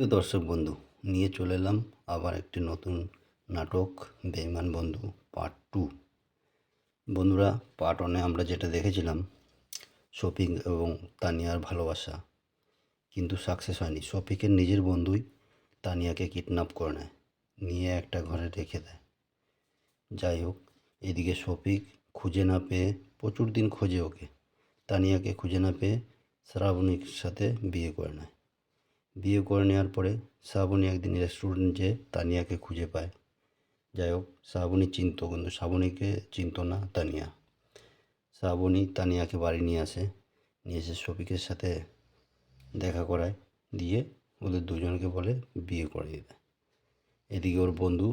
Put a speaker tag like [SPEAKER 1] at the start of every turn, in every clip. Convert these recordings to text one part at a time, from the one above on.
[SPEAKER 1] প্রিয় দর্শক বন্ধু, নিয়ে চলে এলাম আবার একটি নতুন নাটক, বেইমান বন্ধু পার্ট টু। বন্ধুরা, পার্ট ওয়ানে আমরা যেটা দেখেছিলাম, শফিক এবং তানিয়ার ভালোবাসা, কিন্তু সাকসেস হয়নি। শফিকের নিজের বন্ধুই তানিয়াকে কিডন্যাপ করে নেয়, নিয়ে একটা ঘরে রেখে দেয়। যাই হোক, এদিকে শফিক খুঁজে না পেয়ে প্রচুর দিন খোঁজে ওকে। তানিয়াকে খুঁজে না পেয়ে শ্রাবণীর সাথে বিয়ে করে নেয়। বিয়ে করে নেওয়ার পরে শ্রাবণী একদিন রেস্টুরেন্ট যেয়ে তানিয়াকে খুঁজে পায়। যাই হোক শ্রাবণী চিনত কিন্তু শ্রাবণীকে চিনত না তানিয়া। শ্রাবণী তানিয়াকে বাড়ি নিয়ে আসে, নিয়ে এসে শফিকের সাথে দেখা করায়, দিয়ে ওদের দুজনকে বলে বিয়ে করে দেয় এদিকে ওর বন্ধু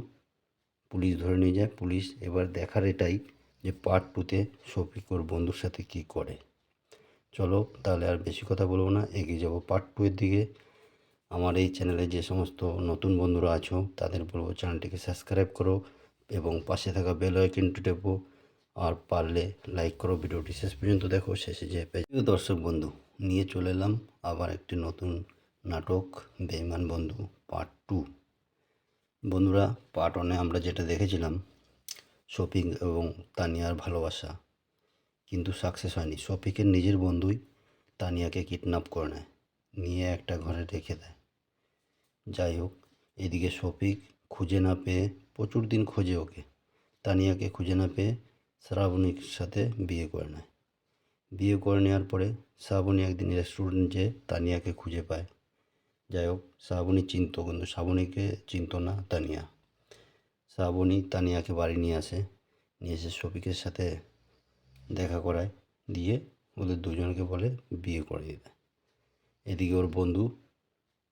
[SPEAKER 1] পুলিশ ধরে নিয়ে যায়। পুলিশ এবার দেখার এটাই যে পার্ট টুতে শফিক ওর বন্ধুর সাথে কী করে। চলো তাহলে আর বেশি কথা বলব না, এগিয়ে যাব পার্ট টু এর দিকে। আমার এই চ্যানেলে যে সমস্ত নতুন বন্ধুরা আছো, তাদের বলব চ্যানেলটিকে সাবস্ক্রাইব করো এবং পাশে থাকা বেল আইকনটি টেপো। আর পারলে লাইক করো, ভিডিওটি শেষ পর্যন্ত দেখো, শেষে যে প্রিয় দর্শক বন্ধু, নিয়ে চলে এলাম আবার একটি নতুন নাটক বেইমান বন্ধু পার্ট টু বন্ধুরা পার্ট ওয়ানে আমরা যেটা দেখেছিলাম, শফিক এবং তানিয়ার ভালোবাসা। কিন্তু সাকসেস হয়নি। শফিকের নিজের বন্ধুই তানিয়াকে কিডন্যাপ করে নেয়। নিয়ে একটা ঘরে রেখে দেয়। যাই হোক, এদিকে শফিক খুঁজে না পেয়ে প্রচুর দিন খোঁজে ওকে। তানিয়াকে খুঁজে না পেয়ে শ্রাবণীর সাথে বিয়ে করে নেয়। বিয়ে করে নেওয়ার পরে শ্রাবণী একদিন রেস্টুরেন্ট যেয়ে তানিয়াকে খুঁজে পায়। যাই হোক, শ্রাবণী চিনত কিন্তু শ্রাবণীকে চিনত না তানিয়া। শ্রাবণী তানিয়াকে বাড়ি নিয়ে আসে, নিয়ে এসে শফিকের সাথে দেখা করায়, দিয়ে ওদের দুজনকে বলে বিয়ে করে দেয়। এদিকে ওর বন্ধু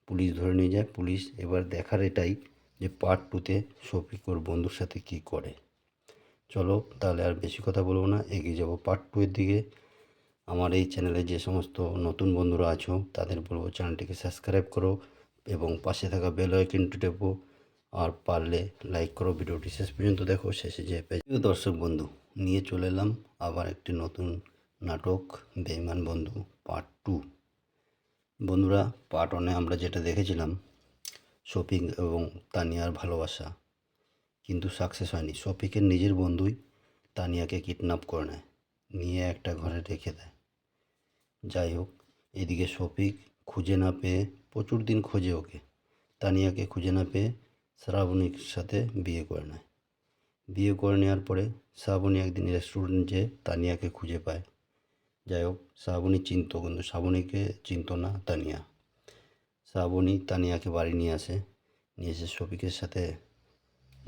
[SPEAKER 1] পুলিশ ধরে নিয়ে যায়। পুলিশ এবার দেখার এটাই যে পার্ট টুতে শফিক ওর বন্ধুর সাথে কী করে। চলো তাহলে আর বেশি কথা বলব না, এগিয়ে যাব পার্ট টু এর দিকে। আমার এই চ্যানেলে যে সমস্ত নতুন বন্ধুরা আছো, তাদের বলব চ্যানেলটিকে সাবস্ক্রাইব করো এবং পাশে থাকা বেল আইকনটি টেপো। আর পারলে লাইক করো, ভিডিওটি শেষ পর্যন্ত দেখো, শেষে যে প্রিয় দর্শক বন্ধু, নিয়ে চলে এলাম আবার একটি নতুন নাটক, বেইমান বন্ধু পার্ট টু বন্ধুরা পার্ট ওয়ানে আমরা যেটা দেখেছিলাম, শফিক এবং তানিয়ার ভালোবাসা। কিন্তু সাকসেস হয়নি। শফিকের নিজের বন্ধুই তানিয়াকে কিডন্যাপ করে নেয়, নিয়ে একটা ঘরে রেখে দেয়। যাই হোক, এদিকে শফিক খুঁজে না পেয়ে প্রচুর দিন খোঁজে ওকে। তানিয়াকে খুঁজে না পেয়ে শ্রাবণীর সাথে বিয়ে করে নেয়। বিয়ে করে নেওয়ার পরে শ্রাবণী একদিন রেস্টুরেন্ট যেয়ে তানিয়াকে খুঁজে পায়। যাই হোক শ্রাবণী চিনত, কিন্তু শ্রাবণীকে চিনত না, তানিয়া। শ্রাবণী তানিয়াকে বাড়ি নিয়ে আসে, নিয়ে এসে শফিকের সাথে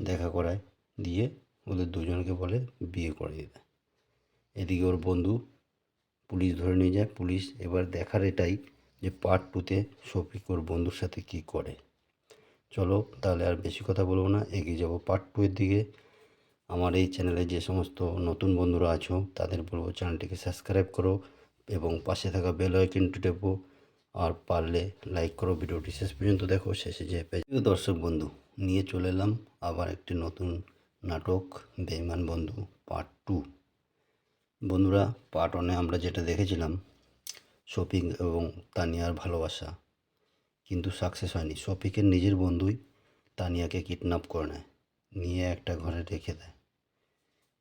[SPEAKER 1] দেখা করায়, দিয়ে ওদের দুজনকে বলে বিয়ে করে দেয়। এদিকে ওর বন্ধু পুলিশ ধরে নিয়ে যায়। পুলিশ এবার দেখার এটাই যে পার্ট টুতে শফিক ওর বন্ধুর সাথে কী করে। চলো তাহলে আর বেশি কথা বলব না, এগিয়ে যাব পার্ট টু এর দিকে। আমার এই চ্যানেলে যে সমস্ত নতুন বন্ধুরা আছো, তাদের বলব চ্যানেলটিকে সাবস্ক্রাইব করো এবং পাশে থাকা বেল আইকনটি টেপো আর পারলে লাইক করো ভিডিওটি। শেষ পর্যন্ত দেখো, শেষে যে প্রিয় দর্শক বন্ধু, নিয়ে চলে এলাম আবার একটি নতুন নাটক, বেইমান বন্ধু পার্ট টু। বন্ধুরা, পার্ট ওয়ানে আমরা যেটা দেখেছিলাম, শফিক এবং তানিয়ার ভালোবাসা। কিন্তু সাকসেস হয়নি। শফিকের নিজের বন্ধুই তানিয়াকে কিডন্যাপ করে নেয়, নিয়ে একটা ঘরে রেখে দেয়।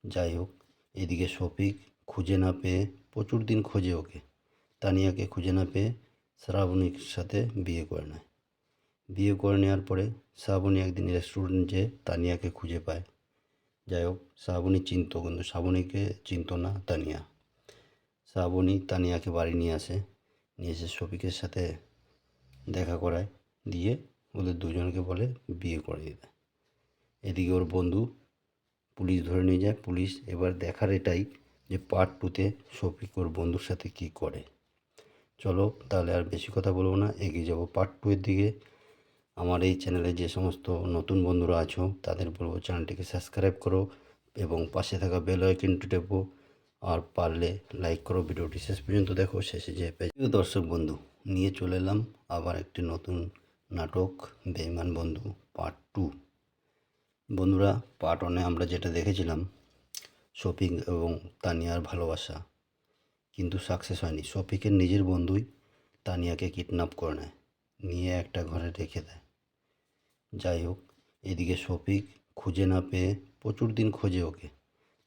[SPEAKER 1] যাই হোক, এদিকে শফিক খুঁজে না পেয়ে প্রচুর দিন খোঁজে ওকে। তানিয়াকে খুঁজে না পেয়ে শ্রাবণীর সাথে বিয়ে করে নেয়। বিয়ে করে নেওয়ার পরে শ্রাবণী একদিন রেস্টুরেন্ট যেয়ে তানিয়াকে খুঁজে পায়। যাই হোক, শ্রাবণী চিনত কিন্তু, শ্রাবণীকে চিনত না তানিয়া। শ্রাবণী তানিয়াকে বাড়ি নিয়ে আসে, নিয়ে এসে শফিকের সাথে দেখা করায়, দিয়ে ওদের দুজনকে বলে বিয়ে করে দেয়। এদিকে ওর বন্ধু পুলিশ ধরে নিয়ে যায়। পুলিশ এবার দেখার এটাই যে পার্ট টুতে শফিক ওর বন্ধুর সাথে কী করে। চলো তাহলে আর বেশি কথা বলব না, এগিয়ে যাব পার্ট টু এর দিকে। আমার এই চ্যানেলে যে সমস্ত নতুন বন্ধুরা আছো, তাদের বলব চ্যানেলটিকে সাবস্ক্রাইব করো এবং পাশে থাকা বেল আইকনটি টেপো। আর পারলে লাইক করো ভিডিওটি। শেষ পর্যন্ত দেখো, শেষে যে দর্শক বন্ধু, নিয়ে চলে এলাম আবার একটি নতুন নাটক, বেইমান বন্ধু পার্ট টু বন্ধুরা পার্ট ওয়ানে আমরা যেটা দেখেছিলাম, শফিক এবং তানিয়ার ভালোবাসা। কিন্তু সাকসেস হয়নি। শফিকের নিজের বন্ধুই তানিয়াকে কিডন্যাপ করে নেয়, নিয়ে একটা ঘরে রেখে দেয়। যাই হোক, এদিকে শফিক খুঁজে না পেয়ে প্রচুর দিন খোঁজে ওকে।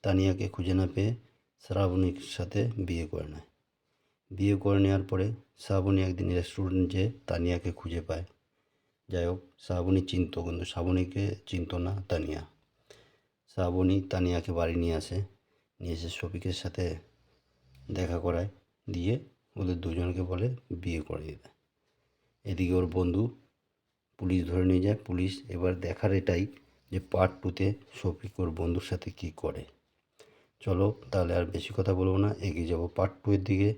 [SPEAKER 1] তানিয়াকে খুঁজে না পেয়ে শ্রাবণীর সাথে বিয়ে করে নেয়। বিয়ে করে নেওয়ার পরে শ্রাবণী একদিন রেস্টুরেন্ট যেয়ে তানিয়াকে খুঁজে পায়। যাই হোক, শ্রাবণী চিনত কিন্তু, শ্রাবণীকে চিনত না তানিয়া। শ্রাবণী তানিয়াকে বাড়ি নিয়ে আসে, নিয়ে এসে শফিকের সাথে দেখা করায়, দিয়ে ওদের দুজনকে বলে বিয়ে করিয়ে দেয়। এদিকে ওর বন্ধু পুলিশ ধরে নিয়ে যায়। পুলিশ এবার দেখার এটাই যে পার্ট টুতে শফিক ওর বন্ধুর সাথে কী করে। চলো তাহলে আর বেশি কথা বলব না, এগিয়ে যাব পার্ট টু এর দিকে।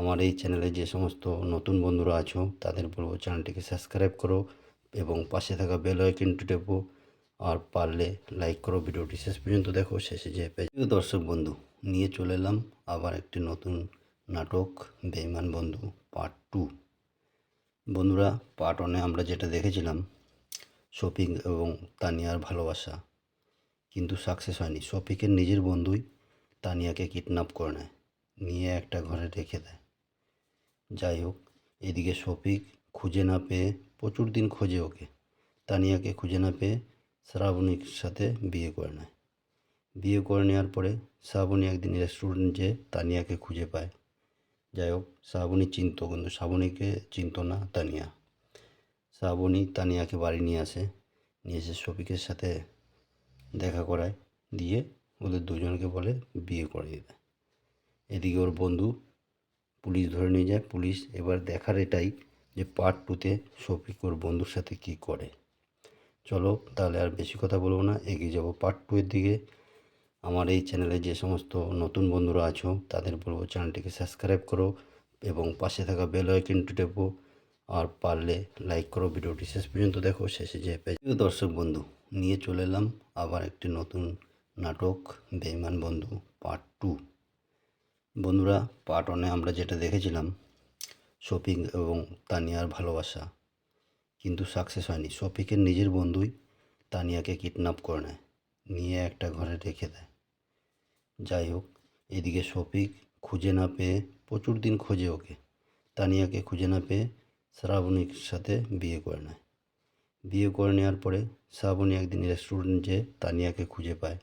[SPEAKER 1] আমার এই চ্যানেলে যে সমস্ত নতুন বন্ধুরা আছো, তাদের বলব চ্যানেলটিকে সাবস্ক্রাইব করো এবং পাশে থাকা বেল আইকনটি টেপো আর পারলে লাইক করো ভিডিওটি। শেষ পর্যন্ত দেখো, শেষে যে দর্শক বন্ধু, নিয়ে চলে এলাম আবার একটি নতুন নাটক বেইমান বন্ধু পার্ট টু। বন্ধুরা, পার্ট ওয়ানে আমরা যেটা দেখেছিলাম, শফিক এবং তানিয়ার ভালোবাসা। কিন্তু সাকসেস হয়নি। শফিকের নিজের বন্ধুই তানিয়াকে কিডন্যাপ করে নেয়, নিয়ে একটা ঘরে রেখে দেয়। যাই হোক, এদিকে শফিক খুঁজে না পেয়ে প্রচুর দিন খোঁজে ওকে। তানিয়াকে খুঁজে না পেয়ে শ্রাবণীর সাথে বিয়ে করে নেয়। বিয়ে করে নেওয়ার পরে শ্রাবণী একদিন রেস্টুরেন্ট যেয়ে তানিয়াকে খুঁজে পায়। যাই হোক, শ্রাবণী চিনত কিন্তু শ্রাবণীকে চিনত না তানিয়া। শ্রাবণী তানিয়াকে বাড়ি নিয়ে আসে, নিয়ে এসে শফিকের সাথে দেখা করায়, দিয়ে ওদের দুজনকে বলে বিয়ে করে দেয়। এদিকে ওর বন্ধু পুলিশ ধরে নিয়ে যায়। পুলিশ এবার দেখার এটাই যে পার্ট টুতে শফিক ওর বন্ধুর সাথে কী করে। চলো তাহলে আর বেশি কথা বলব না, এগিয়ে যাব পার্ট টু এর দিকে। আমার এই চ্যানেলে যে সমস্ত নতুন বন্ধুরা আছো, তাদের বলব চ্যানেলটিকে সাবস্ক্রাইব করো এবং পাশে থাকা বেল আইকনটি টেপো। আর পারলে লাইক করো ভিডিওটি। শেষ পর্যন্ত দেখো, শেষে যে প্রিয় দর্শক বন্ধু, নিয়ে চলে এলাম আবার একটি নতুন নাটক, বেইমান বন্ধু পার্ট টু বন্ধুরা পার্ট ওয়ানে আমরা যেটা দেখেছিলাম শফিক এবং তানিয়ার ভালোবাসা। কিন্তু সাকসেস হয়নি। শফিকের নিজের বন্ধুই তানিয়াকে কিডন্যাপ করে নেয়, নিয়ে একটা ঘরে রেখে দেয়। যাই হোক, এদিকে শফিক খুঁজে না পেয়ে প্রচুর দিন খোঁজে ওকে। তানিয়াকে খুঁজে না পেয়ে শ্রাবণীর সাথে বিয়ে করে নেয়। বিয়ে করে নেওয়ার পরে শ্রাবণী একদিন রেস্টুরেন্ট যেয়ে তানিয়াকে খুঁজে পায়।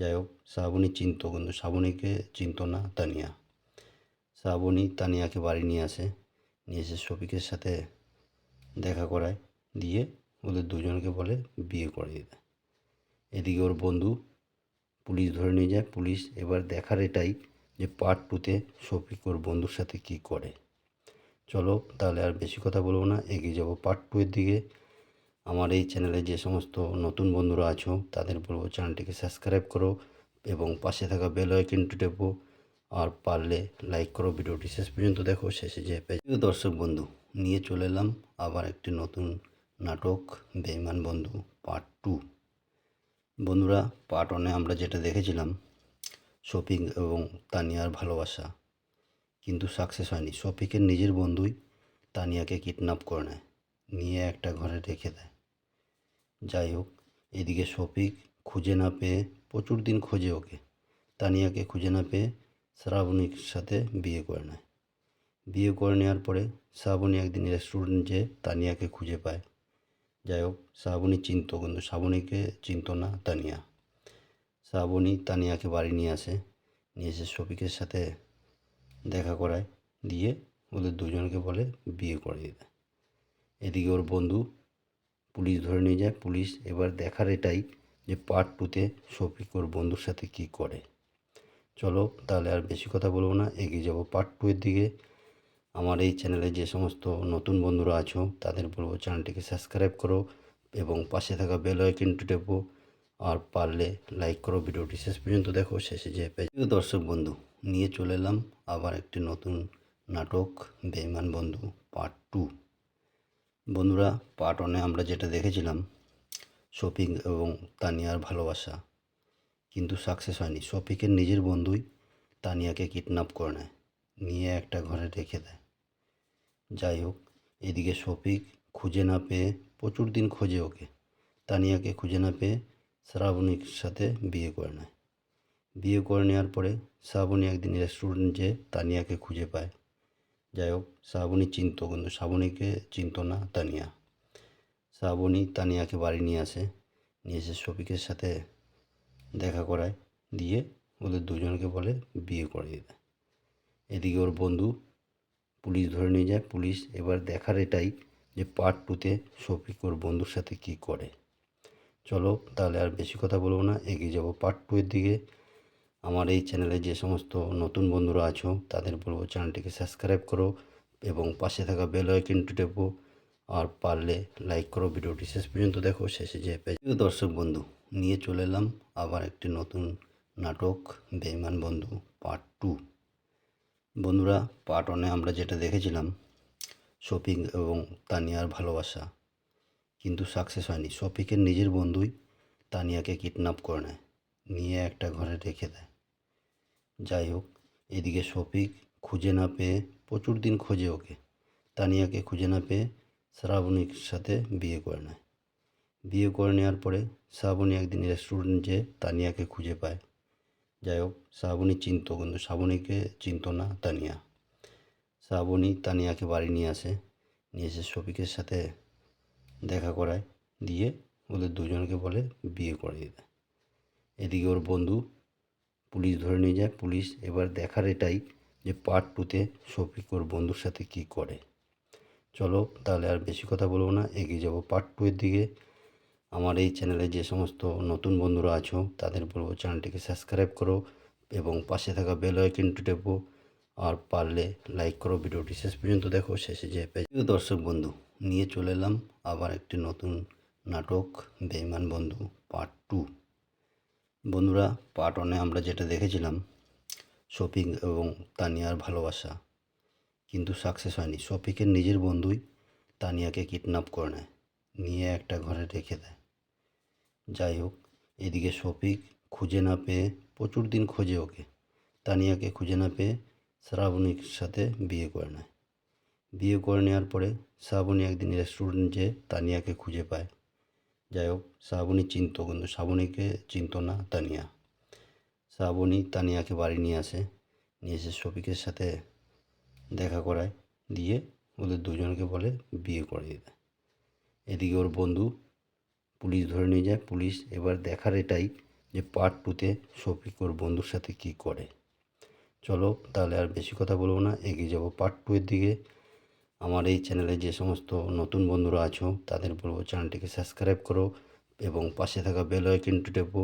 [SPEAKER 1] যাই হোক শ্রাবণী চিনত কিন্তু শ্রাবণীকে চিনত না তানিয়া। শ্রাবণী তানিয়াকে বাড়ি নিয়ে আসে, নিয়ে এসে শফিকের সাথে দেখা করায়, দিয়ে ওদের দুজনকে বলে বিয়ে করে দেয় এদিকে ওর বন্ধু পুলিশ ধরে নিয়ে যায়, পুলিশ এবার দেখার এটাই যে পার্ট টুতে শফিক ওর বন্ধুর সাথে কী করে। চলো তাহলে আর বেশি কথা বলব না, এগিয়ে যাব পার্ট টু এর দিকে। আমার এই চ্যানেলে যে সমস্ত নতুন বন্ধুরা আছো, তাদের বলব চ্যানেলটিকে সাবস্ক্রাইব করো এবং পাশে থাকা বেল আইকনটি টেপো। আর পারলে লাইক করো ভিডিওটি। শেষ পর্যন্ত দেখো, শেষে যে প্রিয় দর্শক বন্ধু, নিয়ে চলে এলাম আবার একটি নতুন নাটক, বেইমান বন্ধু পার্ট টু বন্ধুরা পার্ট ওয়ানে আমরা যেটা দেখেছিলাম, শফিক এবং তানিয়ার ভালোবাসা। কিন্তু সাকসেস হয়নি। শফিকের নিজের বন্ধুই তানিয়াকে কিডন্যাপ করে নেয়। নিয়ে একটা ঘরে রেখে দেয়। যাই হোক এদিকে শফিক খুঁজে না পেয়ে প্রচুর দিন খোঁজে ওকে। তানিয়াকে খুঁজে না পেয়ে শ্রাবণীর সাথে বিয়ে করে নেয়। বিয়ে করে নেওয়ার পরে শ্রাবণী একদিন রেস্টুরেন্ট যেয়ে তানিয়াকে খুঁজে পায়। যাই হোক শ্রাবণী চিনত কিন্তু শ্রাবণীকে চিনত না তানিয়া। শ্রাবণী তানিয়াকে বাড়ি নিয়ে আসে, নিয়ে এসে শফিকের সাথে দেখা করায়, দিয়ে ওদের দুজনকে বলে বিয়ে করে দেয়। এদিকে ওর বন্ধু পুলিশ ধরে নিয়ে যায়। পুলিশ এবার দেখার এটাই যে পার্ট টুতে শফিক ওর বন্ধুর সাথে কী করে। চলো তাহলে আর বেশি কথা বলব না, এগিয়ে যাব পার্ট টু এর দিকে। আমার এই চ্যানেলে যে সমস্ত নতুন বন্ধুরা আছো, তাদের বলব চ্যানেলটিকে সাবস্ক্রাইব করো এবং পাশে থাকা বেল আইকনটি টেপো। আর পারলে লাইক করো, ভিডিওটি শেষ পর্যন্ত দেখো, শেষে যে প্রিয় দর্শক বন্ধু, নিয়ে চলে এলাম আবার একটি নতুন নাটক, বেইমান বন্ধু পার্ট টু বন্ধুরা পার্ট ওয়ানে আমরা যেটা দেখেছিলাম, শফিক এবং তানিয়ার ভালোবাসা, কিন্তু সাকসেস হয়নি। শফিকের নিজের বন্ধুই তানিয়াকে কিডন্যাপ করে নেয়, নিয়ে একটা ঘরে রেখে দেয়। যাই হোক, এদিকে শফিক খুঁজে না পেয়ে প্রচুর দিন খোঁজে ওকে। তানিয়াকে খুঁজে না পেয়ে শ্রাবণীর সাথে বিয়ে করে নেয়। বিয়ে করে নেওয়ার পরে শ্রাবণী একদিন রেস্টুরেন্ট যেয়ে তানিয়াকে খুঁজে পায়। যাই হোক শ্রাবণী চিনত কিন্তু, শ্রাবণীকে চিনত না তানিয়া। শ্রাবণী তানিয়াকে বাড়ি নিয়ে আসে, নিয়ে এসে শফিকের সাথে দেখা করায়, দিয়ে ওদের দুজনকে বলে বিয়ে করে দেয় এদিকে ওর বন্ধু পুলিশ ধরে নিয়ে যায়। পুলিশ এবার দেখার এটাই যে পার্ট টুতে শফিক ওর বন্ধুর সাথে কী করে। চলো তাহলে আর বেশি কথা বলব না, এগিয়ে যাব পার্ট টু এর দিকে। আমার এই চ্যানেলে যে সমস্ত নতুন বন্ধুরা আছো, তাদের বলব চ্যানেলটিকে সাবস্ক্রাইব করো এবং পাশে থাকা বেল আইকনটি টেপো আর পারলে লাইক করো। ভিডিওটি শেষ পর্যন্ত দেখো, শেষে যে পেজ দর্শক বন্ধু, নিয়ে চলে এলাম আবার একটি নতুন নাটক, বেইমান বন্ধু পার্ট টু। বন্ধুরা, পার্ট ওয়ানে আমরা যেটা দেখেছিলাম, শফিক এবং তানিয়ার ভালোবাসা। কিন্তু সাকসেস হয়নি। শফিকের নিজের বন্ধুই তানিয়াকে কিডন্যাপ করে নেয়, নিয়ে একটা ঘরে রেখে দেয়। যাই হোক, এদিকে শফিক খুঁজে না পেয়ে প্রচুর দিন খোঁজে ওকে। তানিয়াকে খুঁজে না পেয়ে শ্রাবণীর সাথে বিয়ে করে নেয়। বিয়ে করে নেওয়ার পরে শ্রাবণী একদিন রেস্টুরেন্ট রেস্টুরেন্টে তানিয়াকে খুঁজে পায়। যাই হোক, শ্রাবণী চিনত কিন্তু শ্রাবণীকে চিনত না তানিয়া। শ্রাবণী তানিয়াকে বাড়ি নিয়ে আসে, নিয়ে এসে শফিকের সাথে দেখা করায়, দিয়ে ওদের দুজনকে বলে বিয়ে করে দেয়। এদিকে ওর বন্ধু পুলিশ ধরে নিয়ে যায়। পুলিশ এবার দেখার এটাই যে পার্ট টুতে শফিক ওর বন্ধুর সাথে কী করে। চলো তাহলে আর বেশি কথা বলব না, এগিয়ে যাব পার্ট টু এর দিকে। আমার এই চ্যানেলে যে সমস্ত নতুন বন্ধুরা আছো, তাদের বলব চ্যানেলটিকে সাবস্ক্রাইব করো এবং পাশে থাকা বেল আইকনটি টেপো। আর পারলে লাইক করো, ভিডিওটি শেষ পর্যন্ত দেখো, শেষে যে পেজ দর্শক বন্ধু, নিয়ে চলে এলাম আবার একটি নতুন নাটক, বেইমান বন্ধু পার্ট টু বন্ধুরা পার্ট ওয়ানে আমরা যেটা দেখেছিলাম, শফিক এবং তানিয়ার ভালোবাসা। কিন্তু সাকসেস হয়নি। শফিকের নিজের বন্ধুই তানিয়াকে কিডন্যাপ করে নেয়, নিয়ে একটা ঘরে রেখে দেয়। যাই হোক, এদিকে শফিক খুঁজে না পেয়ে প্রচুর দিন খোঁজে ওকে। তানিয়াকে খুঁজে না পেয়ে শ্রাবণীর সাথে বিয়ে করে নেয়। বিয়ে করে নেওয়ার পরে শ্রাবণী একদিন রেস্টুরেন্ট রেস্টুরেন্টে তানিয়াকে খুঁজে পায়। যাই হোক শ্রাবণী চিনত কিন্তু, শ্রাবণীকে চিনত না, তানিয়া। শ্রাবণী তানিয়াকে বাড়ি নিয়ে আসে, নিয়ে এসে শফিকের সাথে দেখা করায়, দিয়ে ওদের দুজনকে বলে বিয়ে করিয়ে দেয়। এদিকে ওর বন্ধু পুলিশ ধরে নিয়ে যায়। পুলিশ এবার দেখার এটাই যে পার্ট টুতে শফিক ওর বন্ধুর সাথে কী করে। চলো তাহলে আর বেশি কথা বলব না, এগিয়ে যাব পার্ট টু এর দিকে। আমার এই চ্যানেলে যে সমস্ত নতুন বন্ধুরা আছো, তাদের বলব চ্যানেলটিকে সাবস্ক্রাইব করো এবং পাশে থাকা বেল আইকনটি টেপো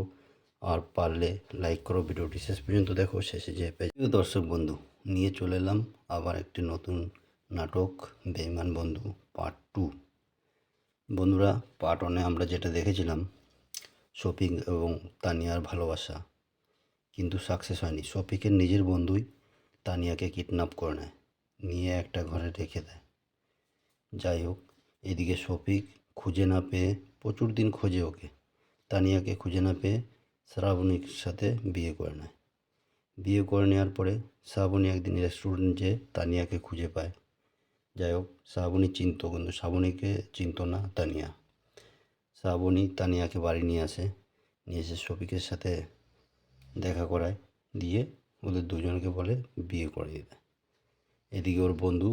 [SPEAKER 1] আর পারলে লাইক করো ভিডিওটি। শেষ পর্যন্ত দেখো, শেষে যে দর্শক বন্ধু, নিয়ে চলে এলাম আবার একটি নতুন নাটক বেইমান বন্ধু পার্ট টু। বন্ধুরা, পার্ট ওয়ানে আমরা যেটা দেখেছিলাম, শফিক এবং তানিয়ার ভালোবাসা। কিন্তু সাকসেস হয়নি। শফিকের নিজের বন্ধুই তানিয়াকে কিডন্যাপ করে নেয়, নিয়ে একটা ঘরে রেখে দেয়। যাই হোক, এদিকে শফিক খুঁজে না পেয়ে প্রচুর দিন খোঁজে ওকে। তানিয়াকে খুঁজে না পেয়ে শ্রাবণীর সাথে বিয়ে করে নেয়। বিয়ে করে নেওয়ার পরে শ্রাবণী একদিন রেস্টুরেন্টে তানিয়াকে খুঁজে পায়। যাই হোক, শ্রাবণী চিনত কিন্তু শ্রাবণীকে চিনত না তানিয়া। শ্রাবণী তানিয়াকে বাড়ি নিয়ে আসে, নিয়ে এসে শফিকের সাথে দেখা করায়, দিয়ে ওদের দুজনকে বলে বিয়ে করিয়ে দেয়। এদিকে ওর বন্ধু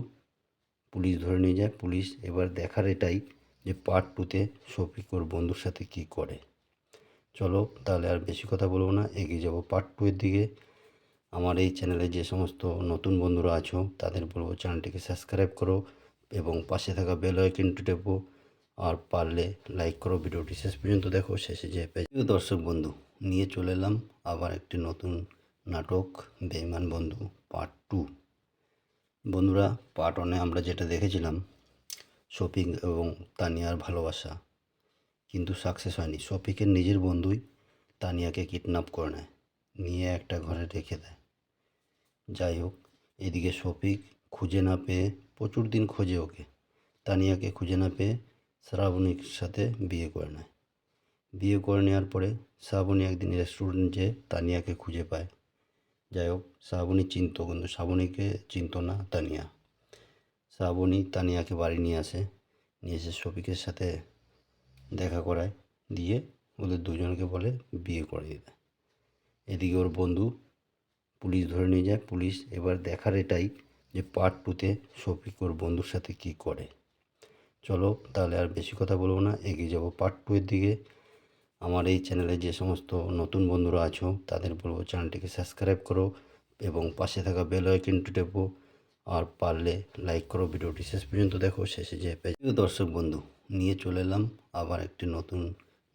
[SPEAKER 1] পুলিশ ধরে নিয়ে যায়। পুলিশ এবার দেখার এটাই যে পার্ট টুতে শফিক ওর বন্ধুর সাথে কী করে। চলো তাহলে আর বেশি কথা বলব না, এগিয়ে যাব পার্ট টু এর দিকে। আমার এই চ্যানেলে যে সমস্ত নতুন বন্ধুরা আছো, তাদের বলব চ্যানেলটিকে সাবস্ক্রাইব করো এবং পাশে থাকা বেল আইকনটি টেপো আর পারলে লাইক করো ভিডিওটি। শেষ পর্যন্ত দেখো, শেষে যে দর্শক বন্ধু, নিয়ে চলে এলাম আবার একটি নতুন নাটক, বেইমান বন্ধু পার্ট টু বন্ধুরা পার্ট ওয়ানে আমরা যেটা দেখেছিলাম, শফিক এবং তানিয়ার ভালোবাসা। কিন্তু সাকসেস হয়নি। শফিকের নিজের বন্ধুই তানিয়াকে কিডন্যাপ করে নেয়, নিয়ে একটা ঘরে রেখে দেয়। যাই হোক, এদিকে শফিক খুঁজে না পেয়ে প্রচুর দিন খোঁজে ওকে। তানিয়াকে খুঁজে না পেয়ে শ্রাবণীর সাথে বিয়ে করে নেয়। বিয়ে করে নেওয়ার পরে শ্রাবণী একদিন রেস্টুরেন্ট রেস্টুরেন্টে তানিয়াকে খুঁজে পায়। যাই হোক শ্রাবণী চিনত কিন্তু শ্রাবণীকে চিনত না তানিয়া। শ্রাবণী তানিয়াকে বাড়ি নিয়ে আসে, নিয়ে এসে শফিকের সাথে দেখা করায়, দিয়ে ওদের দুজনকে বলে বিয়ে করিয়ে দেয় এদিকে ওর বন্ধু পুলিশ ধরে নিয়ে যায়। পুলিশ এবার দেখার এটাই যে পার্ট টুতে শফিক ওর বন্ধুর সাথে কী করে। চলো তাহলে আর বেশি কথা বলব না, এগিয়ে যাব পার্ট টু এর দিকে। আমার এই চ্যানেলে যে সমস্ত নতুন বন্ধুরা আছো, তাদের বলব চ্যানেলটিকে সাবস্ক্রাইব করো এবং পাশে থাকা বেল আইকনটি টেপো আর পারলে লাইক করো ভিডিওটি। শেষ পর্যন্ত দেখো, শেষে যে দর্শক বন্ধু, নিয়ে চলে এলাম আবার একটি নতুন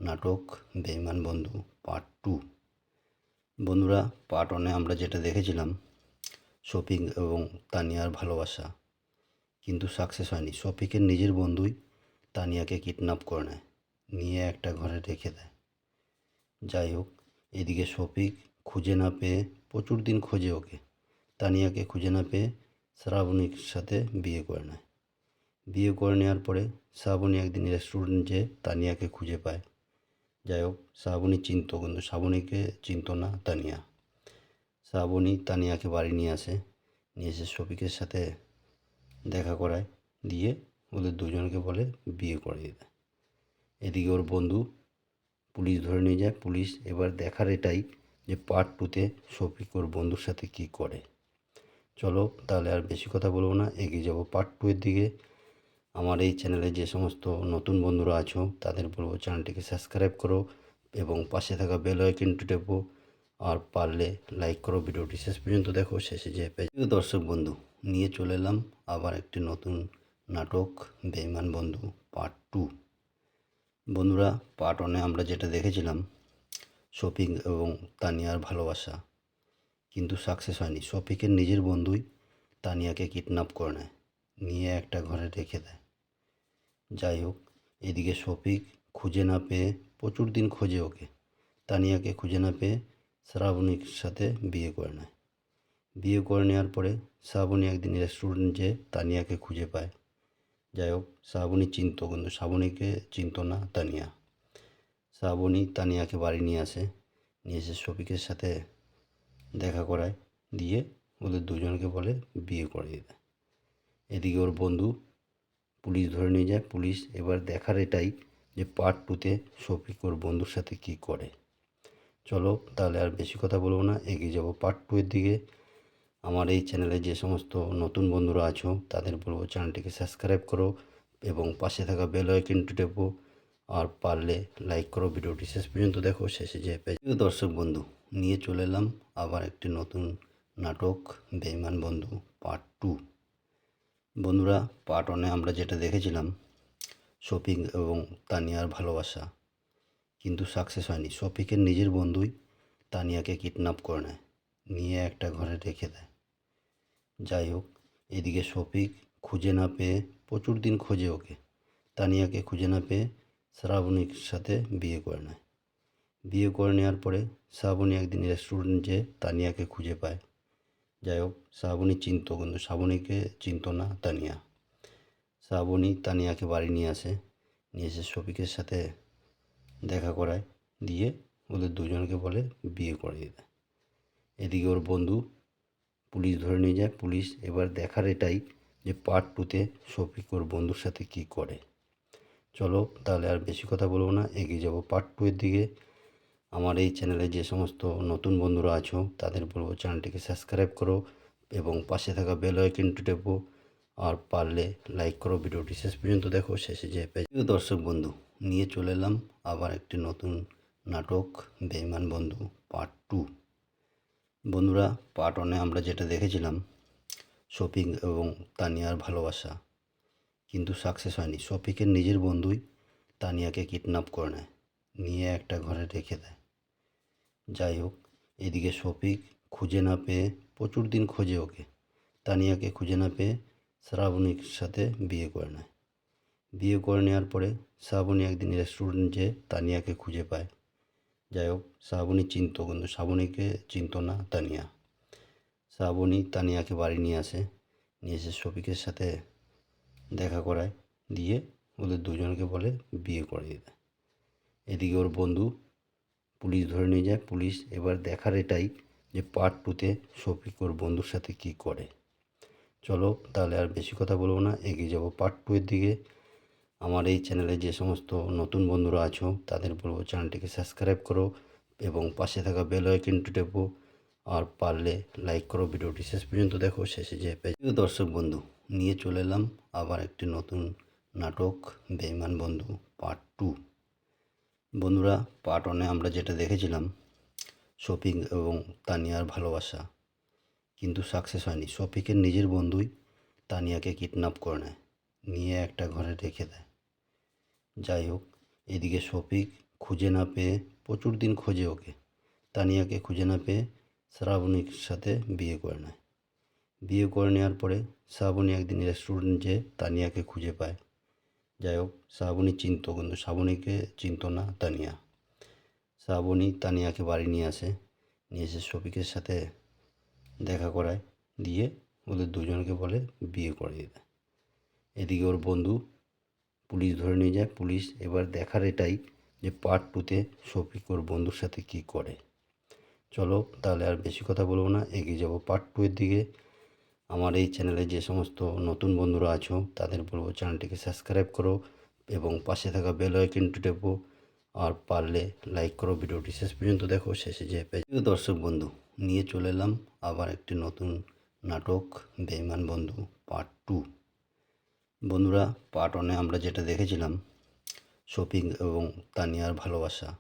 [SPEAKER 1] নাটক, বেইমান বন্ধু পার্ট টু। বন্ধুরা, পার্ট ওয়ানে আমরা যেটা দেখেছিলাম, শফিক এবং তানিয়ার ভালোবাসা, কিন্তু সাকসেস হয়নি। শফিকের নিজের বন্ধুই তানিয়াকে কিডন্যাপ করে নেয়, নিয়ে একটা ঘরে রেখে দেয়। যাই হোক, এদিকে শফিক খুঁজে না পেয়ে প্রচুর দিন খোঁজে ওকে। তানিয়াকে খুঁজে না পেয়ে শ্রাবণীর সাথে বিয়ে করে নেয়। বিয়ে করে নেওয়ার পরে শ্রাবণী একদিন রেস্টুরেন্ট রেস্টুরেন্টে তানিয়াকে খুঁজে পায়। যাই হোক, শ্রাবণী চিনত, কিন্তু শ্রাবণীকে চিনত না তানিয়া। শ্রাবণী তানিয়াকে বাড়ি নিয়ে আসে, নিয়ে এসে শফিকের সাথে দেখা করায়, দিয়ে ওদের দুজনকে বলে বিয়ে করে দেয়। এদিকে ওর বন্ধু পুলিশ ধরে নিয়ে যায়। পুলিশ এবার দেখার এটাই যে পার্ট টুতে শফিক ওর বন্ধুর সাথে কী করে। চলো তাহলে আর বেশি কথা বলব না, এগিয়ে যাব পার্ট টু এর দিকে। আমার এই চ্যানেলে যে সমস্ত নতুন বন্ধুরা আছো, তাদের বলব চ্যানেলটিকে সাবস্ক্রাইব করো এবং পাশে থাকা বেল আইকনটি টেপো। আর পারলে লাইক করো ভিডিওটি। শেষ পর্যন্ত দেখো, শেষে যে প্রিয় দর্শক বন্ধু, নিয়ে চলে এলাম আবার একটি নতুন নাটক, বেইমান বন্ধু পার্ট টু বন্ধুরা পার্ট ওয়ানে আমরা যেটা দেখেছিলাম, শফিক এবং তানিয়ার ভালোবাসা, কিন্তু সাকসেস হয়নি। শফিকের নিজের বন্ধুই তানিয়াকে কিডন্যাপ করে নেয়, নিয়ে একটা ঘরে রেখে দেয়। যাই হোক, এদিকে শফিক খুঁজে না পেয়ে প্রচুর দিন খোঁজে ওকে। তানিয়াকে খুঁজে না পেয়ে শ্রাবণীর সাথে বিয়ে করে নেয়। বিয়ে করে নেওয়ার পরে শ্রাবণী একদিন রেস্টুরেন্ট যেয়ে তানিয়াকে খুঁজে পায়। যাই হোক শ্রাবণী চিনত কিন্তু শ্রাবণীকে চিনত না তানিয়া। শ্রাবণী তানিয়াকে বাড়ি নিয়ে আসে, নিয়ে এসে শফিকের সাথে দেখা করায়, দিয়ে ওদের দুজনকে বলে বিয়ে করে দেয়। এদিকে ওর বন্ধু পুলিশ ধরে নিয়ে যায়। পুলিশ এবার দেখার এটাই যে পার্ট টুতে শফিক ওর বন্ধুর সাথে কী করে। চলো তাহলে আর বেশি কথা বলব না, এগিয়ে যাব পার্ট টু এর দিকে। আমার এই চ্যানেলে যে সমস্ত নতুন বন্ধুরা আছো, তাদের বলব চ্যানেলটিকে সাবস্ক্রাইব করো এবং পাশে থাকা বেল আইকনটি টেপো, আর পারলে লাইক করো। ভিডিওটি শেষ পর্যন্ত দেখো, শেষে যে প্রিয় দর্শক বন্ধু, নিয়ে চলে এলাম আবার একটি নতুন নাটক, বেইমান বন্ধু পার্ট টু। বন্ধুরা, পার্ট ওয়ানে আমরা যেটা দেখেছিলাম, শফিক এবং তানিয়ার ভালোবাসা, কিন্তু সাকসেস হয়নি। শফিকের নিজের বন্ধুই তানিয়াকে কিডন্যাপ করে নেয়, নিয়ে একটা ঘরে রেখে দেয়। যাই হোক, এদিকে শফিক খুঁজে না পেয়ে প্রচুর দিন খোঁজে ওকে। তানিয়াকে খুঁজে না পেয়ে শ্রাবণীর সাথে বিয়ে করে নেয়। বিয়ে করে নেওয়ার পরে শ্রাবণী একদিন রেস্টুরেন্টে তানিয়াকে খুঁজে পায়। যাই হোক, শ্রাবণী চিনত কিন্তু শ্রাবণীকে চিনত না তানিয়া। শ্রাবণী তানিয়াকে বাড়ি নিয়ে আসে, নিয়ে এসে শফিকের সাথে দেখা করায়, দিয়ে ওদের দুজনকে বলে বিয়ে করে দেয়। এদিকে ওর বন্ধু পুলিশ ধরে নিয়ে যায়। পুলিশ এবার দেখার এটাই যে পার্ট টুতে শফিক ওর বন্ধুর সাথে কী করে। চলো তাহলে আর বেশি কথা বলব না, এগিয়ে যাব পার্ট টু এর দিকে। আমার এই চ্যানেলে যে সমস্ত নতুন বন্ধুরা আছো, তাদের বলব চ্যানেলটিকে সাবস্ক্রাইব করো এবং পাশে থাকা বেল আইকনটি টেপো। আর পারলে লাইক করো, ভিডিওটি শেষ পর্যন্ত দেখো, শেষে যে প্রিয় দর্শক বন্ধু, নিয়ে চলে এলাম আবার একটি নতুন নাটক, বেইমান বন্ধু পার্ট টু বন্ধুরা পার্ট ওয়ানে আমরা যেটা দেখেছিলাম, শফিক এবং তানিয়ার ভালোবাসা। কিন্তু সাকসেস হয়নি। শফিকের নিজের বন্ধুই তানিয়াকে কিডন্যাপ করে নেয়, নিয়ে একটা ঘরে রেখে দেয়। যাই হোক, এদিকে শফিক খুঁজে না পেয়ে প্রচুর দিন খোঁজে ওকে। তানিয়াকে খুঁজে না পেয়ে শ্রাবণীর সাথে বিয়ে করে নেয়। বিয়ে করে নেওয়ার পরে শ্রাবণী একদিন রেস্টুরেন্ট রেস্টুরেন্টে তানিয়াকে খুঁজে পায়। যাই হোক শ্রাবণী চিনত কিন্তু, শ্রাবণীকে চিনত না তানিয়া। শ্রাবণী তানিয়াকে বাড়ি নিয়ে আসে, নিয়ে এসে শফিকের সাথে দেখা করায়, দিয়ে ওদের দুজনকে বলে বিয়ে করে দেয়। এদিকে ওর বন্ধু পুলিশ ধরে নিয়ে যায়। পুলিশ এবার দেখার এটাই যে পার্ট টুতে শফিক ওর বন্ধুর সাথে কী করে। চলো তাহলে আর বেশি কথা বলব না, এগিয়ে যাব পার্ট টু এর দিকে। আমার এই চ্যানেলে যে সমস্ত নতুন বন্ধুরা আছো, তাদের বলব চ্যানেলটিকে সাবস্ক্রাইব করো এবং পাশে থাকা বেল আইকনটি টেপো। আর পারলে লাইক করো, ভিডিওটি শেষ পর্যন্ত দেখো, শেষে যে প্রিয় দর্শক বন্ধু, নিয়ে চলে এলাম আবার একটি নতুন নাটক, বেইমান বন্ধু পার্ট টু। বন্ধুরা, পার্ট ওয়ানে আমরা যেটা দেখেছিলাম, শফিক এবং তানিয়ার ভালোবাসা। কিন্তু সাকসেস হয়নি। শফিকের নিজের বন্ধুই তানিয়াকে কিডন্যাপ করে নেয়, নিয়ে একটা ঘরে রেখে দেয়। যাই হোক, এদিকে শফিক খুঁজে না পেয়ে প্রচুর দিন খোঁজে ওকে। তানিয়াকে খুঁজে না পেয়ে শ্রাবণীর সাথে বিয়ে করে নেয়। বিয়ে করে নেওয়ার পরে শ্রাবণী একদিন রেস্টুরেন্টে তানিয়াকে খুঁজে পায়। যাই হোক, শ্রাবণী চিনত, কিন্তু শ্রাবণীকে চিনত না তানিয়া। শ্রাবণী তানিয়াকে বাড়ি নিয়ে আসে, নিয়ে এসে শফিকের সাথে দেখা করায়, দিয়ে ওদের দুজনকে বলে বিয়ে করে দেয়। এদিকে ওর বন্ধু পুলিশ ধরে নিয়ে যায়। পুলিশ এবার দেখার এটাই যে পার্ট টুতে শফিক ওর বন্ধুর সাথে কি করে। চলো তাহলে আর বেশি কথা বলব না, এগিয়ে যাব পার্ট টু এর দিকে। আমার এই চ্যানেলে যে সমস্ত নতুন বন্ধুরা আছো, তাদের বলব চ্যানেলটিকে সাবস্ক্রাইব করো এবং পাশে থাকা বেল আইকনটি টেপো। আর পারলে লাইক করো ভিডিওটি। শেষ পর্যন্ত দেখো, শেষে যে দর্শক বন্ধু, নিয়ে চলে এলাম আবার একটি নতুন নাটক, বেইমান বন্ধু পার্ট টু বন্ধুরা পার্ট ওয়ানে আমরা যেটা দেখেছিলাম, শফিক এবং তানিয়ার ভালোবাসা।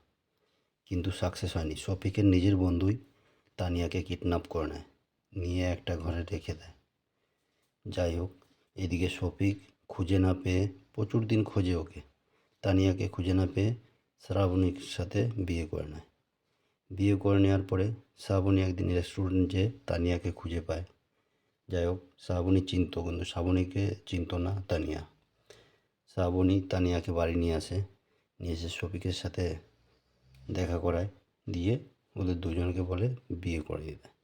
[SPEAKER 1] কিন্তু সাকসেস হয়নি। শফিকের নিজের বন্ধুই তানিয়াকে কিডন্যাপ করে নেয়, নিয়ে একটা ঘরে রেখে দেয়। যাই হোক, এদিকে শফিক খুঁজে না পেয়ে প্রচুর দিন খোঁজে ওকে। তানিয়াকে খুঁজে না পেয়ে শ্রাবণীর সাথে বিয়ে করে নেয়। বিয়ে করে নেওয়ার পরে শ্রাবণী একদিন রেস্টুরেন্ট রেস্টুরেন্টে তানিয়াকে খুঁজে পায়। যাই হোক শ্রাবণী চিনত কিন্তু, শ্রাবণীকে চিনত না তানিয়া। শ্রাবণী তানিয়াকে বাড়ি নিয়ে আসে, নিয়ে এসে শফিকের সাথে দেখা করায়, দিয়ে ওদের দুজনকে বলে বিয়ে করিয়ে দেয়।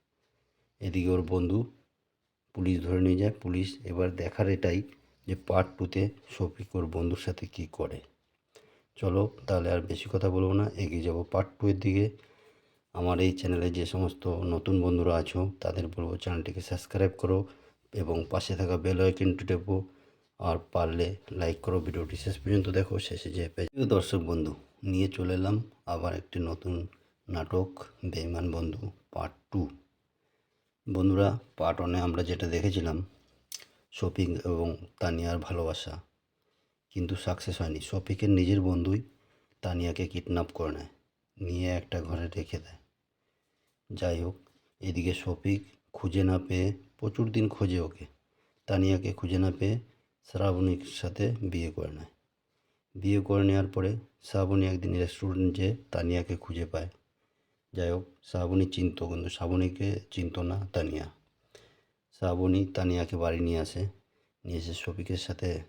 [SPEAKER 1] এদিকে ওর বন্ধু পুলিশ ধরে নিয়ে যায়। পুলিশ এবার দেখার এটাই যে পার্ট টুতে শফিক ওর বন্ধুর সাথে কি করে। চলো তাহলে আর বেশি কথা বলব না, এগিয়ে যাব পার্ট টু এর দিকে। আমার এই চ্যানেলে যে সমস্ত নতুন বন্ধুরা আছো, তাদের বলব চ্যানেলটিকে সাবস্ক্রাইব করো এবং পাশে থাকা বেল আইকনটি টেপো আর পারলে লাইক করো ভিডিওটি। শেষ পর্যন্ত দেখো, শেষে যে দর্শক বন্ধু, নিয়ে চলে এলাম আবার একটি নতুন নাটক বেইমান বন্ধু পার্ট টু। বন্ধুরা, পার্ট ওয়ানে আমরা যেটা দেখেছিলাম, শফিক এবং তানিয়ার ভালোবাসা। কিন্তু সাকসেস হয়নি। শফিকের নিজের বন্ধুই তানিয়াকে কিডন্যাপ করে নেয়, নিয়ে একটা ঘরে রেখে দেয়। যাই হোক, এদিকে শফিক খুঁজে না পেয়ে প্রচুর দিন খোঁজে ওকে। তানিয়াকে খুঁজে না পেয়ে শ্রাবণীর সাথে বিয়ে করে নেয়। বিয়ে করে নেওয়ার পরে শ্রাবণী একদিন রেস্টুরেন্টে তানিয়াকে খুঁজে পায়। যাই হোক, শ্রাবণী চিনত, কিন্তু শ্রাবণীকে চিনত না তানিয়া। শ্রাবণী তানিয়াকে বাড়ি নিয়ে আসে, নিয়ে এসে শফিকের সাথে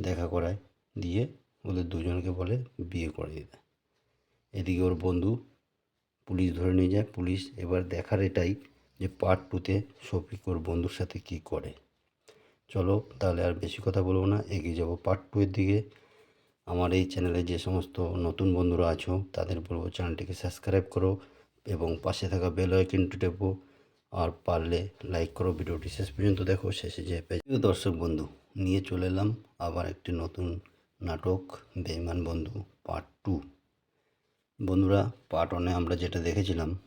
[SPEAKER 1] দেখা করায়, দিয়ে ওদের দুজনকে বলে বিয়ে করিয়ে দেয়। এদিকে ওর বন্ধু পুলিশ ধরে নিয়ে যায়। পুলিশ এবার দেখার এটাই যে পার্ট টুতে শফিক ওর বন্ধুর সাথে কি করে। চলো তাহলে আর বেশি কথা বলব না, এগিয়ে যাব পার্ট টু এর দিকে। আমার এই চ্যানেলে যে সমস্ত নতুন বন্ধুরা আছো, তাদের বলব চ্যানেলটিকে সাবস্ক্রাইব করো এবং পাশে থাকা বেল আইকনটি টেপো আর পারলে লাইক করো ভিডিওটি। শেষ পর্যন্ত দেখো, শেষে যে দর্শক বন্ধু, নিয়ে চলে এলাম আবার একটি নতুন নাটক, বেইমান বন্ধু পার্ট টু বন্ধুরা পার্ট ওয়ানে আমরা যেটা দেখেছিলাম,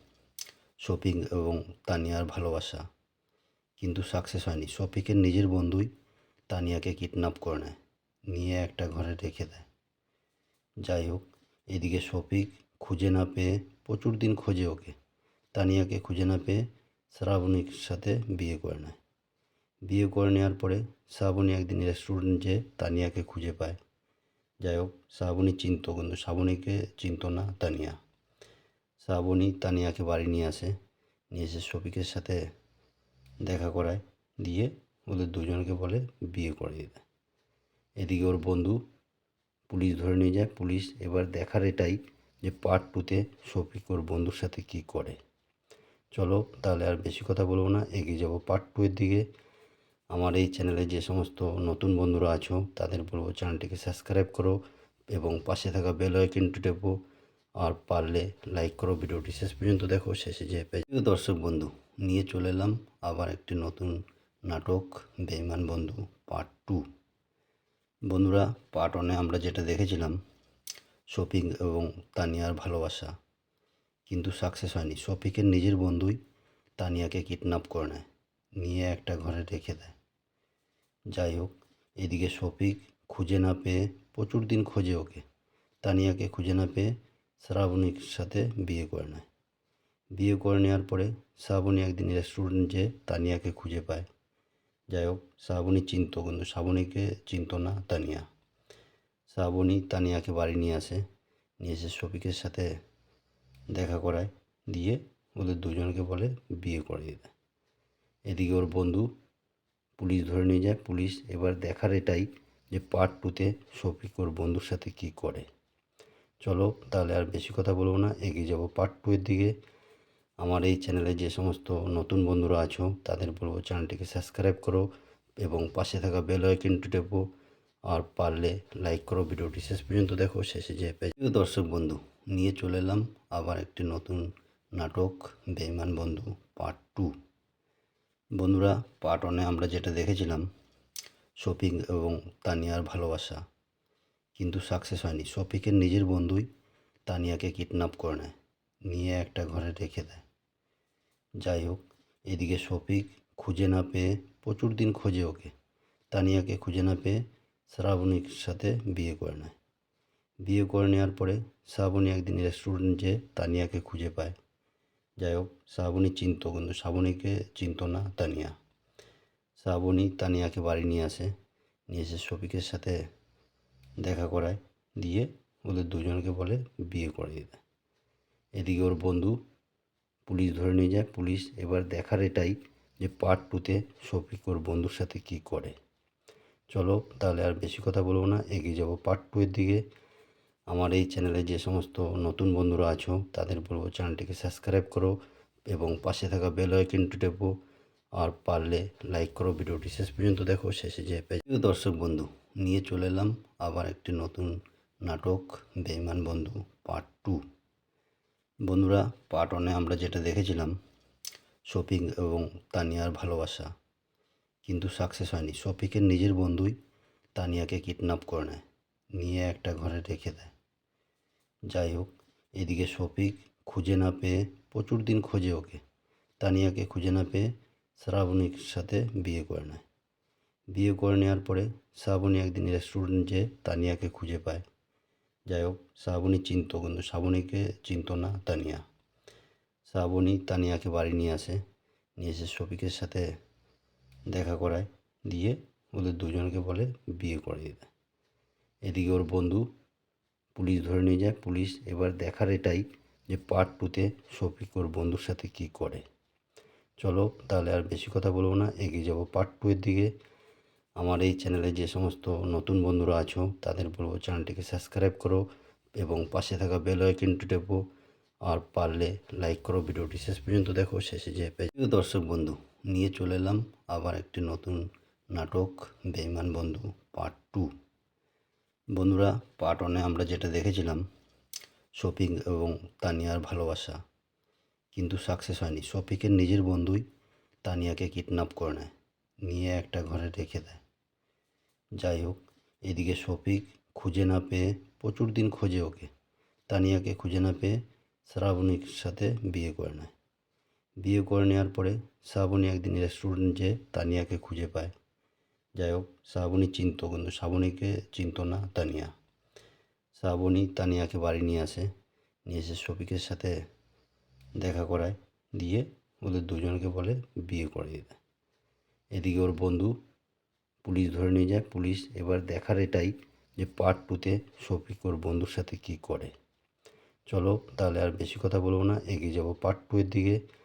[SPEAKER 1] শফিক এবং তানিয়ার ভালোবাসা। কিন্তু সাকসেস হয়নি। শফিকের নিজের বন্ধুই তানিয়াকে কিডন্যাপ করে নেয়, নিয়ে একটা ঘরে রেখে দেয়। যাই হোক, এদিকে শফিক খুঁজে না পেয়ে প্রচুর দিন খোঁজে ওকে। তানিয়াকে খুঁজে না পেয়ে শ্রাবণীর সাথে বিয়ে করে নেয়। বিয়ে করে নেওয়ার পরে শ্রাবণী একদিন রেস্টুরেন্ট রেস্টুরেন্টে তানিয়াকে খুঁজে পায়। যাই হোক শ্রাবণী চিনত কিন্তু শ্রাবণীকে চিনত না তানিয়া। শ্রাবণী তানিয়াকে বাড়ি নিয়ে আসে, নিয়ে এসে শফিকের সাথে দেখা করায়, দিয়ে ওদের দুজনকে বলে বিয়ে করে দেয় এদিকে ওর বন্ধু পুলিশ ধরে নিয়ে যায়। পুলিশ এবার দেখার এটাই যে পার্ট টুতে শফিক ওর বন্ধুর সাথে কি করে। চলো, তাহলে আর বেশি কথা বলব না, এগিয়ে যাব পার্ট টু এর দিকে। আমার এই চ্যানেলে যে সমস্ত নতুন বন্ধুরা আছো, তাদের বলব চ্যানেলটিকে সাবস্ক্রাইব করো এবং পাশে থাকা বেল আইকনটি টেপো আর পারলে লাইক করো। ভিডিওটি শেষ পর্যন্ত দেখো, শেষে যে দর্শক বন্ধু, নিয়ে চলে এলাম আবার একটি নতুন নাটক, বেইমান বন্ধু পার্ট টু। বন্ধুরা, পার্ট ওয়ানে আমরা যেটা দেখেছিলাম, শফিক এবং তানিয়ার ভালোবাসা, কিন্তু সাকসেস হয়নি। শফিকের নিজের বন্ধুই তানিয়াকে কিডন্যাপ করে নেয়, নিয়ে একটা ঘরে রেখে দেয়। যাই হোক, এদিকে শফিক খুঁজে না পেয়ে প্রচুর দিন খোঁজে ওকে। তানিয়াকে খুঁজে না পেয়ে শ্রাবণীর সাথে বিয়ে করে নেয়। বিয়ে করে নেওয়ার পরে শ্রাবণী একদিন রেস্টুরেন্টে তানিয়াকে খুঁজে পায়। যাই হোক, শ্রাবণী চিনত কিন্তু শ্রাবণীকে চিনত না তানিয়া। শ্রাবণী তানিয়াকে বাড়ি নিয়ে আসে, নিয়ে এসে শফিকের সাথে দেখা করায়, দিয়ে ওদের দুজনকে বলে বিয়ে করে দেয়। এদিকে ওর বন্ধু পুলিশ ধরে নিয়ে যায়। পুলিশ এবার দেখার এটাই যে পার্ট টুতে শফিক ওর বন্ধুর সাথে কী করে। চলো তাহলে আর বেশি কথা বলব না, এগিয়ে যাব পার্ট টু এর দিকে। আমার এই চ্যানেলে যে সমস্ত নতুন বন্ধুরা আছো, তাদের বলব চ্যানেলটিকে সাবস্ক্রাইব করো এবং পাশে থাকা বেল আইকনটি টেপো। আর পারলে লাইক করো ভিডিওটি। শেষ পর্যন্ত দেখো, শেষে যে প্রিয় দর্শক বন্ধু, নিয়ে চলে এলাম আবার একটি নতুন নাটক, বেইমান বন্ধু পার্ট টু বন্ধুরা পার্ট ওয়ানে আমরা যেটা দেখেছিলাম, শফিক এবং তানিয়ার ভালোবাসা, কিন্তু সাকসেস হয়নি। শফিকের নিজের বন্ধুই তানিয়াকে কিডন্যাপ করে নেয়, নিয়ে একটা ঘরে রেখে দেয়। যাই হোক, এদিকে শফিক খুঁজে না পেয়ে প্রচুর দিন খোঁজে ওকে। তানিয়াকে খুঁজে না পেয়ে শ্রাবণীর সাথে বিয়ে করে নেয়। বিয়ে করে নেওয়ার পরে শ্রাবণী একদিন রেস্টুরেন্ট রেস্টুরেন্টে তানিয়াকে খুঁজে পায়। যাই হোক শ্রাবণী চিনত কিন্তু শ্রাবণীকে চিনত না তানিয়া। শ্রাবণী তানিয়াকে বাড়ি নিয়ে আসে, নিয়ে এসে শফিকের সাথে দেখা করায়, দিয়ে ওদের দুজনকে বলে বিয়ে করে দেয়। এদিকে ওর বন্ধু পুলিশ ধরে নিয়ে যায়, পুলিশ এবার দেখার এটাই যে পার্ট টুতে শফিক ওর বন্ধুর সাথে কী করে। চলো তাহলে আর বেশি কথা বলব না, এগিয়ে যাব পার্ট টু এর দিকে। আমার এই চ্যানেলে যে সমস্ত নতুন বন্ধুরা আছো, তাদের বলব চ্যানেলটিকে সাবস্ক্রাইব করো এবং পাশে থাকা বেল আইকনটি টেপো, আর পারলে লাইক করো ভিডিওটি। শেষ পর্যন্ত দেখো, শেষে যে প্রিয় দর্শক বন্ধু, নিয়ে চলে এলাম আবার একটি নতুন নাটক, বেইমান বন্ধু পার্ট টু। বন্ধুরা, পার্ট ওয়ানে আমরা যেটা দেখেছিলাম, শফিক এবং তানিয়ার ভালোবাসা। কিন্তু সাকসেস হয়নি। শফিকের নিজের বন্ধুই তানিয়াকে কিডন্যাপ করে নেয়, নিয়ে একটা ঘরে রেখে দেয়। যাই হোক, এদিকে শফিক খুঁজে না পেয়ে প্রচুর দিন খোঁজে ওকে। তানিয়াকে খুঁজে না পেয়ে শ্রাবণীর সাথে বিয়ে করে নেয়। বিয়ে করে নেওয়ার পরে শ্রাবণী একদিন রেস্টুরেন্টে তানিয়াকে খুঁজে পায়। যাই হোক, শ্রাবণী চিনত কিন্তু শ্রাবণীকে চিনত না তানিয়া। শ্রাবণী তানিয়াকে বাড়ি নিয়ে আসে, নিয়ে এসে শফিকের সাথে দেখা করায়, দিয়ে ওদের দুজনকে বলে বিয়ে করে দেয়। এদিকে ওর বন্ধু পুলিশ ধরে নিয়ে যায়। পুলিশ এবার দেখার এটাই যে পার্ট টুতে শফিক ওর বন্ধুর সাথে কী করে। চলো তাহলে আর বেশি কথা বলব না, এগিয়ে যাব পার্ট টু এর দিকে। আমার এই চ্যানেলে যে সমস্ত নতুন বন্ধুরা আছো, তাদের বলব চ্যানেলটিকে সাবস্ক্রাইব করো এবং পাশে থাকা বেল আইকনটি টেপো। আর পারলে লাইক করো, ভিডিওটি শেষ পর্যন্ত দেখো, শেষে যে প্রিয় দর্শক বন্ধু, নিয়ে চলে এলাম আবার একটি নতুন নাটক বেইমান বন্ধু পার্ট টু বন্ধুরা পার্ট ওয়ানে আমরা যেটা দেখেছিলাম, শফিক এবং তানিয়ার ভালোবাসা, কিন্তু সাকসেস হয়নি। শফিকের নিজের বন্ধুই তানিয়াকে কিডন্যাপ করে নেয়, নিয়ে একটা ঘরে রেখে দেয়। যাই হোক, এদিকে শফিক খুঁজে না পেয়ে প্রচুর দিন খোঁজে ওকে। তানিয়াকে খুঁজে না পেয়ে শ্রাবণীর সাথে বিয়ে করে নেয়। বিয়ে করে নেওয়ার পরে শ্রাবণী একদিন রেস্টুরেন্ট রেস্টুরেন্টে তানিয়াকে খুঁজে পায়। যাই হোক শ্রাবণী চিনত কিন্তু, শ্রাবণীকে চিনত না তানিয়া। শ্রাবণী তানিয়াকে বাড়ি নিয়ে আসে, নিয়ে এসে শফিকের সাথে দেখা করায়, দিয়ে ওদের দুজনকে বলে বিয়ে করে দেয়। এদিকে ওর বন্ধু পুলিশ ধরে নিয়ে যায়, পুলিশ এবার দেখার এটাই যে পার্ট টুতে শফিক ওর বন্ধুর সাথে কী করে। চলো তাহলে আর বেশি কথা বলব না, এগিয়ে যাব পার্ট টু এর দিকে।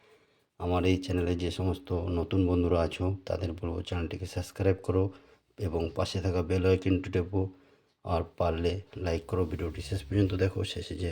[SPEAKER 1] আমার এই চ্যানেলে যে সমস্ত নতুন বন্ধুরা আছো, তাদের বলব চ্যানেলটিকে সাবস্ক্রাইব করো এবং পাশে থাকা বেল আইকনটি টেপো, আর পারলে লাইক করো, ভিডিওটি শেষ পর্যন্ত দেখো, শেষে যে